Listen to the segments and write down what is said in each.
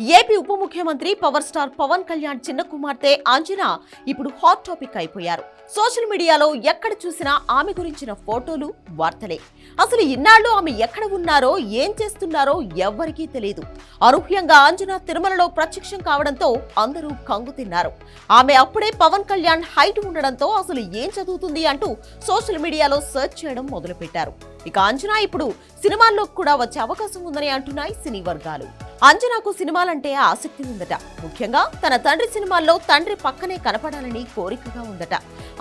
AP ఉప ముఖ్యమంత్రి power star Pawan Kalyan చిన్న కుమార్తె అంజనా ఇప్పుడు హాట్ టాపిక్ అయిపోయారు. సోషల్ మీడియాలో ఎక్కడ చూసినా ఆమె గురించిన ఫోటోలు వార్తలే. అసలు ఇన్నాళ్ళు ఆమె ఎక్కడ ఉన్నారో ఏం చేస్తున్నారో ఎవ్వరికీ తెలియదు అనూహ్యంగా అంజనా తిరుమలలో ప్రత్యక్షం కావడంతో అందరూ కంగు తిన్నారు. ఆమె అప్పుడే పవన్ కళ్యాణ్ హైట్ ఉండడంతో అసలు ఏం చదువుతుంది అంటూ సోషల్ మీడియాలో సెర్చ్ చేయడం మొదలుపెట్టారు. ఇక అంజనా ఇప్పుడు సినిమాల్లో కూడా వచ్చే అవకాశం ఉందని అంటున్నాయి సినీ వర్గాలు. అంజనాకు సినిమాలంటే ఆసక్తి ఉందట. ముఖ్యంగా తన తండ్రి సినిమాల్లో తండ్రి పక్కనే కనపడాలని కోరికగా ఉందట.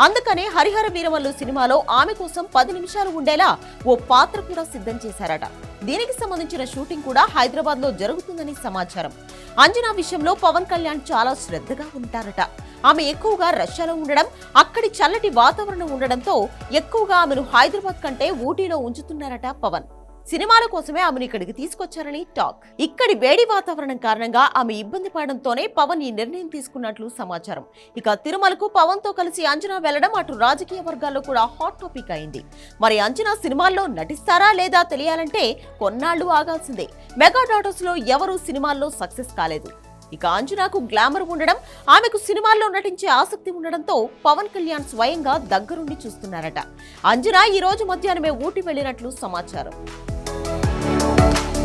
అందుకనే హరిహర వీరమల్లు సినిమాలో ఆమె కోసం పది నిమిషాలు ఉండేలా ఓ పాత్ర కూడా సిద్ధం చేశారట. దీనికి సంబంధించిన షూటింగ్ కూడా హైదరాబాద్లో జరుగుతుందని సమాచారం. అంజనా విషయంలో పవన్ కళ్యాణ్ చాలా శ్రద్ధగా ఉంటారట. ఆమె ఎక్కువగా రష్యాలో ఉండడం అక్కడి చల్లటి వాతావరణం ఉండడంతో ఎక్కువగా ఆమెను హైదరాబాద్ కంటే ఊటీలో ఉంచుతున్నారట పవన్. సినిమాల కోసమే ఆమెను ఇక్కడికి తీసుకొచ్చారని టాక్. ఇక్కడి వేడి వాతావరణం కారణంగా ఆమె ఇబ్బంది పడడంతోనే పవన్ ఈ నిర్ణయం తీసుకున్నట్లు సమాచారం. ఇక తిరుమలకు పవన్తో కలిసి అంజనా వెళ్ళడం అటు రాజకీయ వర్గాల్లో కూడా హాట్ టాపిక్ అయింది. మరి అంజనా సినిమాల్లో నటిస్తారా లేదా తెలియాలంటే కొన్నాళ్ళు ఆగాల్సిందే. మెగా డాటర్స్లో ఎవరూ సినిమాల్లో సక్సెస్ కాలేదు. ఇక అంజనాకు గ్లామర్ ఉండడం ఆమెకు సినిమాల్లో నటించే ఆసక్తి ఉండడంతో పవన్ కళ్యాణ్ స్వయంగా దగ్గరుండి చూస్తున్నారట. అంజనా ఈ రోజు మధ్యాహ్నమే ఊటి వెళ్ళినట్లు సమాచారం. you